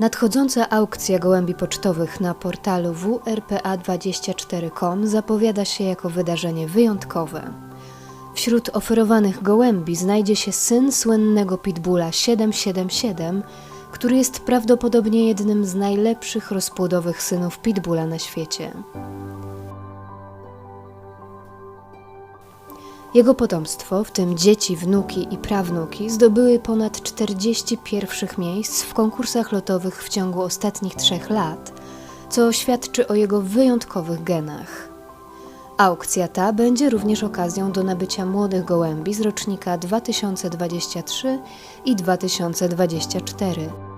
Nadchodząca aukcja gołębi pocztowych na portalu wrpa24.com zapowiada się jako wydarzenie wyjątkowe. Wśród oferowanych gołębi znajdzie się syn słynnego pitbulla 777, który jest prawdopodobnie jednym z najlepszych rozpłodowych synów pitbulla na świecie. Jego potomstwo, w tym dzieci, wnuki i prawnuki, zdobyły ponad 40 pierwszych miejsc w konkursach lotowych w ciągu ostatnich trzech lat, co świadczy o jego wyjątkowych genach. Aukcja ta będzie również okazją do nabycia młodych gołębi z rocznika 2023 i 2024.